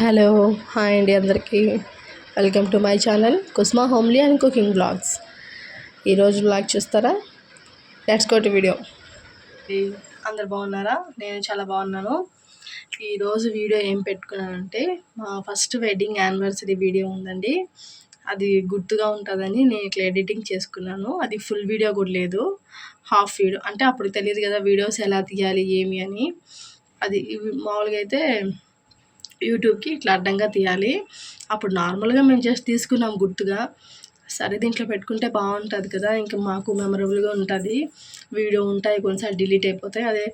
Hello hi అండి అందరికీ. Welcome to my channel Kusma homely and cooking vlogs. ఈరోజు blog చూస్తారా? లెట్స్ కోటి వీడియో అందరు బాగున్నారా? నేను చాలా బాగున్నాను. ఈరోజు వీడియో ఏం పెట్టుకున్నానంటే మా ఫస్ట్ వెడ్డింగ్ యానివర్సరీ వీడియో ఉందండి. అది గుర్తుగా ఉంటుందని నేను ఇట్లా ఎడిటింగ్ చేసుకున్నాను. అది ఫుల్ వీడియో కూడా లేదు. Half video. అంటే అప్పుడు తెలియదు కదా వీడియోస్ ఎలా తీయాలి ఏమి అని. అది మామూలుగా అయితే యూట్యూబ్కి ఇట్లా అడ్డంగా తీయాలి. అప్పుడు నార్మల్గా మేము జస్ట్ తీసుకున్నాం గుర్తుగా. సరే దీంట్లో పెట్టుకుంటే బాగుంటుంది కదా ఇంకా మాకు మెమరబుల్గా ఉంటుంది. వీడియో ఉంటాయి కొన్నిసార్లు డిలీట్ అయిపోతాయి. అదే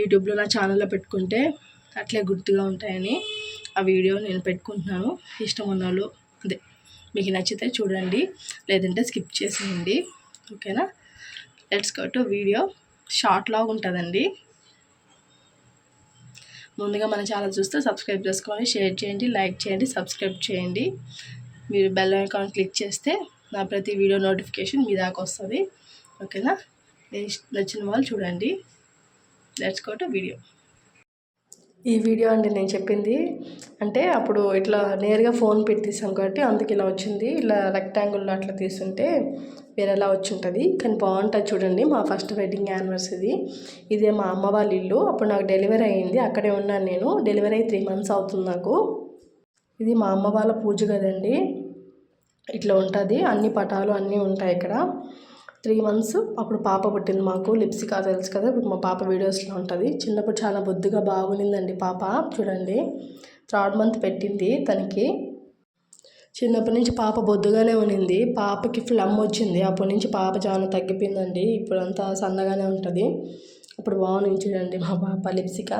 యూట్యూబ్లో నా ఛానల్లో పెట్టుకుంటే అట్లే గుర్తుగా ఉంటాయని ఆ వీడియో నేను పెట్టుకుంటున్నాను. ఇష్టం ఉన్న వాళ్ళు అదే మీకు నచ్చితే చూడండి లేదంటే స్కిప్ చేసేయండి. ఓకేనా? Let's go to video. Short లాగా ఉంటుందండి. ముందుగా మన ఛానల్ చూస్తే సబ్స్క్రైబ్ చేసుకోండి షేర్ చేయండి లైక్ చేయండి సబ్స్క్రైబ్ చేయండి. మీరు బెల్ ఐకాన్ క్లిక్ చేస్తే నా ప్రతి వీడియో నోటిఫికేషన్ మీ దాకా వస్తుంది. ఓకేనా? నచ్చిన వాళ్ళు చూడండి. Let's go to video. ఈ వీడియో అంటే నేను చెప్పింది. అంటే అప్పుడు ఇట్లా నేరుగా ఫోన్ పెట్టి తీసాం కాబట్టి అందుకు ఇలా వచ్చింది. ఇలా రెక్టాంగిల్లో అట్లా తీస్తుంటే వేరేలా వచ్చి ఉంటుంది కానీ బాగుంటుంది చూడండి మా ఫస్ట్ వెడ్డింగ్ యానివర్సరీ. ఇదే మా అమ్మ వాళ్ళ ఇల్లు. అప్పుడు నాకు డెలివరీ అయ్యింది. అక్కడే ఉన్నాను నేను. డెలివరీ అయ్యి త్రీ మంత్స్ అవుతుంది నాకు. ఇది మా అమ్మ వాళ్ళ పూజ కదండి. ఇట్లా ఉంటుంది. అన్ని పటాలు అన్నీ ఉంటాయి ఇక్కడ. త్రీ మంత్స్ అప్పుడు పాప పుట్టింది మాకు లిప్సికా తెలుసు కదా ఇప్పుడు మా పాప వీడియోస్లో ఉంటుంది. చిన్నప్పుడు చాలా బొద్దుగా బాగునిందండి పాప చూడండి. థర్డ్ మంత్ పెట్టింది తనకి. చిన్నప్పటి నుంచి పాప బొద్దుగానే ఉన్నింది పాపకి ఫ్లమ్ వచ్చింది. అప్పటి నుంచి పాప చాలా తగ్గిపోయిందండి. ఇప్పుడంతా సన్నగానే ఉంటుంది. అప్పుడు బాగుంది చూడండి మా పాప లిప్సిక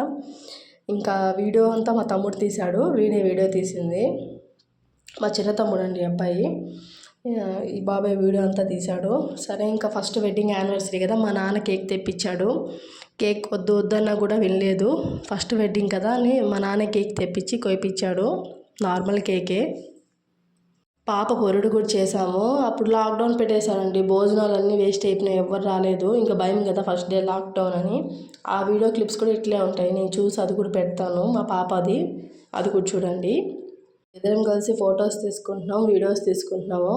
ఇంకా వీడియో అంతా మా తమ్ముడు తీశాడు. వీడియో వీడియో తీసింది. మా చిన్న తమ్ముడు అండి అబ్బాయి. ఈ బాబాయ్ వీడియో అంతా తీశాడు. సరే ఇంకా ఫస్ట్ వెడ్డింగ్ యానివర్సరీ కదా మా నాన్న కేక్ తెప్పించాడు. కేక్ వద్దు వద్దన్నా కూడా వినలేదు. ఫస్ట్ వెడ్డింగ్ కదా అని మా నాన్న కేక్ తెప్పించి కోయిపించాడు నార్మల్ కేకే. పాప పొరుడు కూడా చేసాము అప్పుడు లాక్డౌన్ పెట్టేశారండి. భోజనాలు అన్నీ వేస్ట్ అయిపోయినాయి. ఎవ్వరు రాలేదు. ఇంకా భయం కదా ఫస్ట్ డే లాక్డౌన్ అని. ఆ వీడియో క్లిప్స్ కూడా ఇట్లే ఉంటాయి. నేను చూసి అది కూడా పెడతాను. మా పాప అది. అది కూడా చూడండి. ఇద్దరం కలిసి ఫొటోస్ తీసుకుంటున్నాం వీడియోస్ తీసుకుంటున్నాము.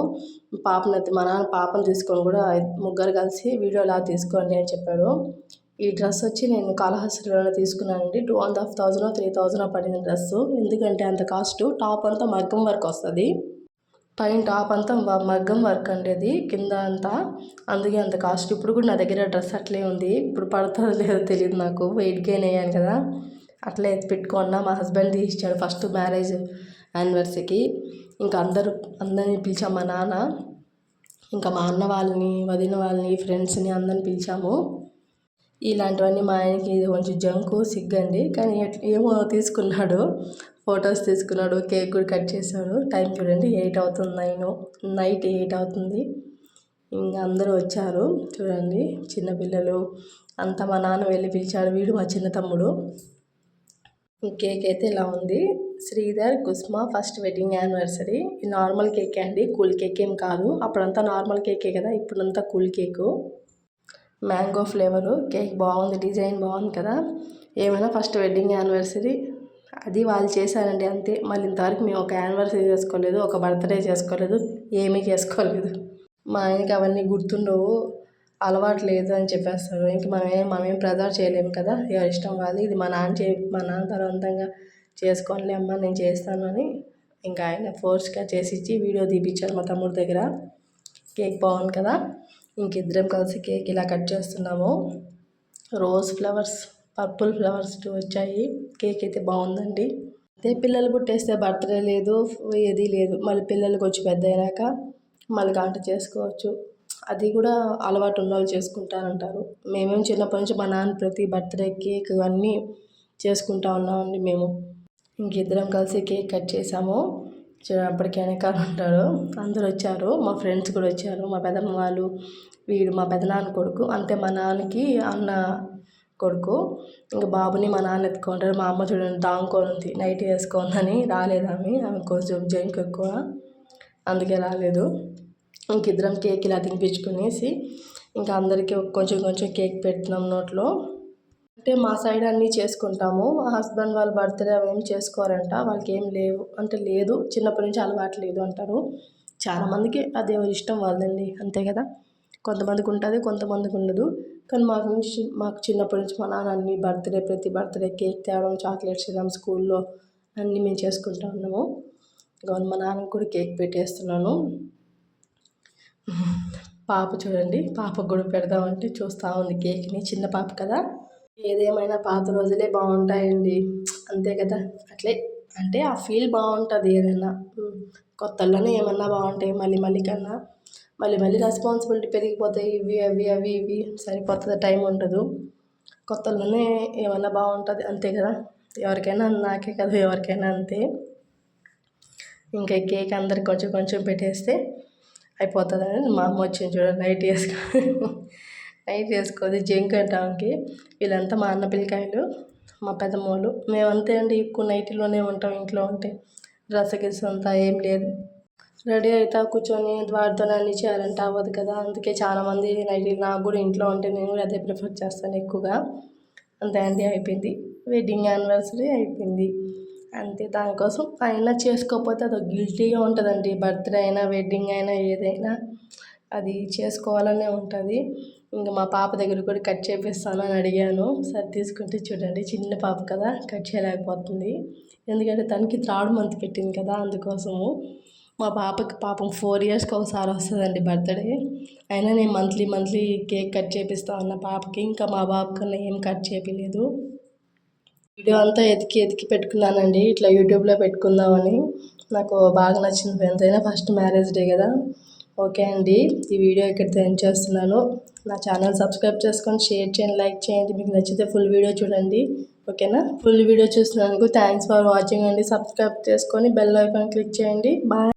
పాపని మా నాన్న పాపను తీసుకొని కూడా ముగ్గురు కలిసి వీడియో అలా తీసుకోండి అని చెప్పాడు. ఈ డ్రెస్ వచ్చి నేను కాళహస్తిలో తీసుకున్నానండి. Two and half thousand three thousand పడింది డ్రెస్సు ఎందుకంటే అంత కాస్ట్ టాప్ అంతా మగ్గం వర్క్ వస్తుంది. పైన టాప్ అంతా మగ్గం వర్క్ అండి అది. కింద అంతా అందుకే అంత కాస్ట్ ఇప్పుడు కూడా నా దగ్గర డ్రెస్ అట్లే ఉంది. ఇప్పుడు పడుతుందో లేదో తెలియదు నాకు. వెయిట్ గెయిన్ అయ్యాను కదా. అట్లే పెట్టుకున్నా మా హస్బెండ్ తీసిచ్చాడు ఫస్ట్ మ్యారేజ్ యానివర్సరీకి ఇంకా అందరూ అందరిని పిలిచాం. మా నాన్న ఇంకా మా అన్న వాళ్ళని వదిన వాళ్ళని ఫ్రెండ్స్ని అందరిని పిలిచాము. ఇలాంటివన్నీ మా ఆయనకి కొంచెం జంకు సిగ్గండి. కానీ ఏమో తీసుకున్నాడు. ఫొటోస్ తీసుకున్నాడు కేక్ కూడా కట్ చేశాడు. టైం చూడండి ఎయిట్ అవుతుంది నైన్ నైట్ ఎయిట్ అవుతుంది. ఇంకా అందరూ వచ్చారు చూడండి. చిన్నపిల్లలు అంతా మా నాన్న వెళ్ళి పిలిచాడు. వీడు మా చిన్న తమ్ముడు. కేక్ అయితే ఇలా ఉంది. Sridhar Kusma first wedding anniversary. Normal కేకే అండి. కూల్ కేక్ ఏం కాదు. అప్పుడంతా నార్మల్ కేకే కదా. ఇప్పుడంతా cool cake. Mango flavour. Cake బాగుంది. డిజైన్ బాగుంది కదా. ఏమైనా ఫస్ట్ వెడ్డింగ్ యానివర్సరీ. అది వాళ్ళు చేశారండి అంతే. మళ్ళీ ఇంతవరకు మేము ఒక యానివర్సరీ చేసుకోలేదు. ఒక బర్త్డే చేసుకోలేదు. ఏమీ చేసుకోలేదు. మా ఆయనకి అవన్నీ గుర్తుండవు. అలవాటు లేదు అని చెప్పేస్తారు. ఇంక మనం ఏం మనం ఏం ప్రెజర్ చేయలేము కదా. ఎవరి ఇష్టం వాళ్ళు ఇది మా నాన్న చే మా నాన్న బలవంతంగా చేసుకోనిలే అమ్మ నేను చేస్తాను అని ఇంకా ఆయన ఫోర్స్గా చేసిచ్చి వీడియో తీపించాను మా తమ్ముడి దగ్గర. కేక్ బాగుంది కదా. ఇంక ఇద్దరం కలిసి కేక్ ఇలా కట్ చేస్తున్నాము. రోజ్ ఫ్లవర్స్ పర్పుల్ ఫ్లవర్స్ వచ్చాయి. కేక్ అయితే బాగుందండి. అదే పిల్లలు పుట్టేస్తే బర్త్డే లేదు ఏది లేదు. మళ్ళీ పిల్లలకి వచ్చి పెద్ద అయినాక మళ్ళీ గంట చేసుకోవచ్చు. అది కూడా అలవాటు ఉన్న వాళ్ళు చేసుకుంటారంటారు. మేమేం చిన్నప్పటి నుంచి మా నాన్న ప్రతి బర్త్డే కేక్ అన్నీ చేసుకుంటా ఉన్నామండి మేము. ఇంక ఇద్దరం కలిసి కేక్ కట్ చేసాము. అప్పటికి వెనకాల ఉంటాడు. అందరు వచ్చారు. మా ఫ్రెండ్స్ కూడా వచ్చారు. మా పెదమ్మ వాళ్ళు వీడు మా పెదనాన్న కొడుకు అంతే మా నాన్నకి అన్న కొడుకు. ఇంకా బాబుని మా నాన్న ఎత్తుకుంటారు మా అమ్మ చూడండి దాంకోనుంది ఉంది నైట్ వేసుకోందని రాలేదు ఆమె. ఆమె కొంచెం జంక్ ఎక్కువ. అందుకే రాలేదు. ఇంకిద్దరం కేక్ ఇలా తినిపించుకునేసి ఇంకా అందరికీ కొంచెం కొంచెం కేక్ పెట్టినాం నోట్లో. అంటే మా సైడ్ అన్నీ చేసుకుంటాము. మా హస్బెండ్ వాళ్ళ బర్త్డే అవేం చేసుకోరంట. వాళ్ళకి ఏం లేవు. అంటే లేదు. చిన్నప్పటి నుంచి అలవాటు లేదు అంటారు. చాలామందికి అది ఇష్టం వాళ్ళదండి. అంతే కదా? కొంతమందికి ఉంటుంది కొంతమందికి ఉండదు. కానీ మాకు నుంచి మాకు చిన్నప్పటి నుంచి మా నాన్న అన్ని బర్త్డే ప్రతి బర్త్డే కేక్ తేవడం చాక్లెట్స్ ఇవ్వడం స్కూల్లో అన్నీ మేము చేసుకుంటా ఉన్నాము. గౌన్ మా నాన్నకి కూడా కేక్ పెట్టేస్తున్నాను. పాప చూడండి పాపకు కూడా పెడదామంటే చూస్తూ ఉంది కేక్ని. చిన్న పాప కదా. ఏదేమైనా పాత రోజులే బాగుంటాయండి. అంతే కదా. అట్లే అంటే ఆ ఫీల్ బాగుంటుంది ఏదైనా. కొత్తలోనే ఏమన్నా బాగుంటాయి మళ్ళీ మళ్ళీ కన్నా. మళ్ళీ మళ్ళీ రెస్పాన్సిబిలిటీ పెరిగిపోతాయి ఇవి అవి అవి ఇవి. సరిపోతుంది టైం ఉండదు. కొత్తలోనే ఏమన్నా బాగుంటుంది అంతే కదా. ఎవరికైనా నాకే కదా ఎవరికైనా అంతే. ఇంకా కేక్ అందరికి కొంచెం కొంచెం పెట్టేస్తే అయిపోతుందని మా అమ్మ వచ్చింది చూడండి నైట్ వేసుకో నైట్ వేసుకోదు జంక్ వీళ్ళంతా మా అన్న పిల్లకాయలు మా పెద్దమ్మోళ్ళు మేమంతే అండి ఎక్కువ నైట్లోనే ఉంటాం ఇంట్లో ఉంటే. డ్రెస్ గిస్ అంతా ఏం లేదు. రెడీ అవుతా కూర్చొని వాడితో అన్నీ చేయాలంటే అవ్వదు కదా. అందుకే చాలామంది నైట్ నాకు కూడా ఇంట్లో ఉంటే నేను కూడా అదే ప్రిఫర్ చేస్తాను ఎక్కువగా. అంతే అండి అయిపోయింది. వెడ్డింగ్ యానివర్సరీ అయిపోయింది. అంతే దానికోసం అయినా చేసుకోకపోతే అది గిల్టీగా ఉంటుందండి. బర్త్డే అయినా వెడ్డింగ్ అయినా ఏదైనా అది చేసుకోవాలనే ఉంటుంది. ఇంకా మా పాప దగ్గర కూడా కట్ చేపిస్తాను అని అడిగాను. సరే తీసుకుంటే చూడండి. చిన్న పాప కదా కట్ చేయలేకపోతుంది. ఎందుకంటే తనకి థర్డ్ మంత్ పెట్టింది కదా అందుకోసము. మా పాపకి పాపం ఫోర్ ఇయర్స్కి ఒకసారి వస్తుందండి బర్త్డే. అయినా నేను మంత్లీ మంత్లీ కేక్ కట్ చేపిస్తా ఉన్న పాపకి. ఇంకా మా బాబుకన్నా ఏం కట్ చేయలేదు వీడియో అంతా ఎతికి ఎతికి పెట్టుకున్నానండి. ఇట్లా యూట్యూబ్లో పెట్టుకుందామని. నాకు బాగా నచ్చింది ఎంతైనా ఫస్ట్ మ్యారేజ్ డే కదా. ఓకే అండి. ఈ వీడియో ఇక్కడ ఎండ్ చేస్తున్నాను. నా ఛానల్ సబ్స్క్రైబ్ చేసుకొని షేర్ చేయండి లైక్ చేయండి. మీకు నచ్చితే ఫుల్ వీడియో చూడండి. ఓకేనా? ఫుల్ వీడియో చూసినందుకు థ్యాంక్స్ ఫర్ వాచింగ్ అండి. సబ్స్క్రైబ్ చేసుకొని బెల్ ఐకాన్ క్లిక్ చేయండి. బాయ్